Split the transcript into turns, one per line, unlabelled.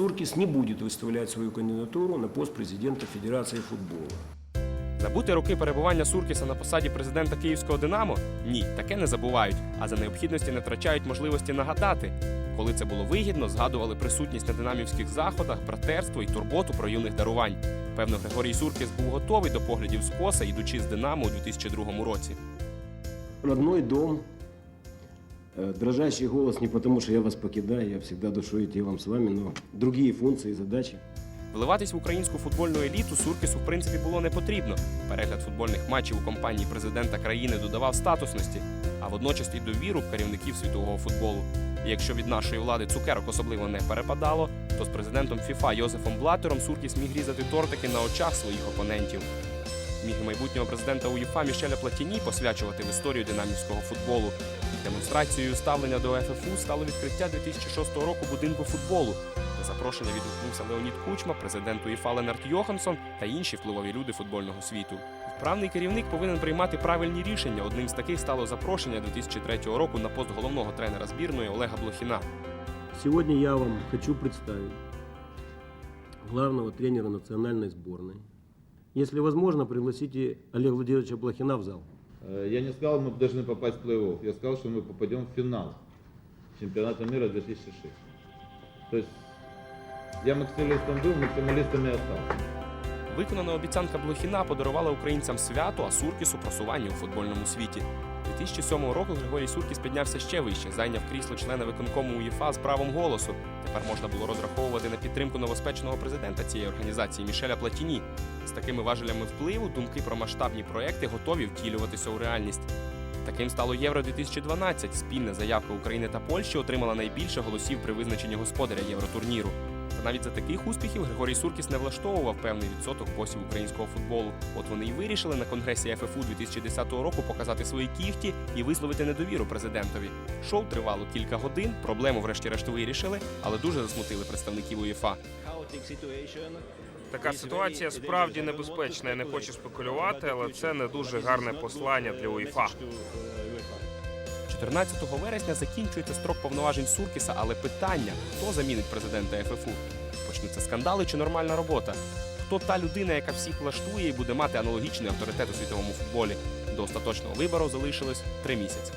Суркис не будет выставлять свою кандидатуру на пост президента Федерации футбола.
Забути роки перебування Суркіса на посаді президента Київського Динамо? Ні, таке не забувають, а за необхідності не втрачають можливості нагадати. Коли це було вигідно, згадували присутність на динамівських заходах, братерство і турботу про юних дарувань. Певно, Григорій Суркіс був готовий до поглядів скоса, йдучи з Динамо у 2002 році.
Родной дом, дрожащий голос не потому, что я вас покидаю, я всегда душой идти вам с вами, но другие функции и задачи.
Вливатись в українську футбольну еліту Суркісу в принципі було не потрібно. Перегляд футбольних матчів у компанії президента країни додавав статусності, а водночас і довіру керівників світового футболу. І якщо від нашої влади цукерок особливо не перепадало, то з президентом ФІФА Йозефом Блатером Суркіс міг різати тортики на очах своїх опонентів. Міг майбутнього президента УЄФА Мішеля Платіні посвячувати в історію динамівського футболу. Демонстрацією ставлення до ФФУ стало відкриття 2006 року будинку футболу. На запрошення відгукнувся Леонід Кучма, президент УЄФА Ленард Йоханссон та інші впливові люди футбольного світу. Вправний керівник повинен приймати правильні рішення. Одним з таких стало запрошення 2003 року на пост головного тренера збірної Олега Блохіна.
Сегодня я вам хочу представить главного тренера национальной сборной. Если возможно, пригласите Олега Владимировича Блохина в зал.
Э, Я не сказал, мы должны попасть в плей-офф. Я сказал, что мы попадем в финал чемпионата мира 2006. То есть я максималистом был, максималистом и остался.
Виконана обіцянка Блохіна подарувала українцям свято, а Суркісу просування у футбольному світі. 2007 року Григорій Суркіс піднявся ще вище, зайняв крісло члена виконкому УЄФА з правом голосу. Тепер можна було розраховувати на підтримку новоспеченого президента цієї організації Мішеля Платіні. З такими важелями впливу думки про масштабні проекти готові втілюватися у реальність. Таким стало Євро 2012. Спільна заявка України та Польщі отримала найбільше голосів при визначенні господаря євротурніру. Та навіть за таких успіхів Григорій Суркіс не влаштовував певний відсоток босів українського футболу. От вони й вирішили на конгресі ФФУ 2010 року показати свої кіхті і висловити недовіру президентові. Шоу тривало кілька годин, проблему врешті-решт вирішили, але дуже засмутили представників УЄФА.
Така ситуація справді небезпечна. Я не хочу спекулювати, але це не дуже гарне послання для УЄФА.
14 вересня закінчується строк повноважень Суркіса, але питання: хто замінить президента ФФУ? Почнуться скандали чи нормальна робота? Хто та людина, яка всіх влаштує і буде мати аналогічний авторитет у світовому футболі? До остаточного вибору залишилось три місяці.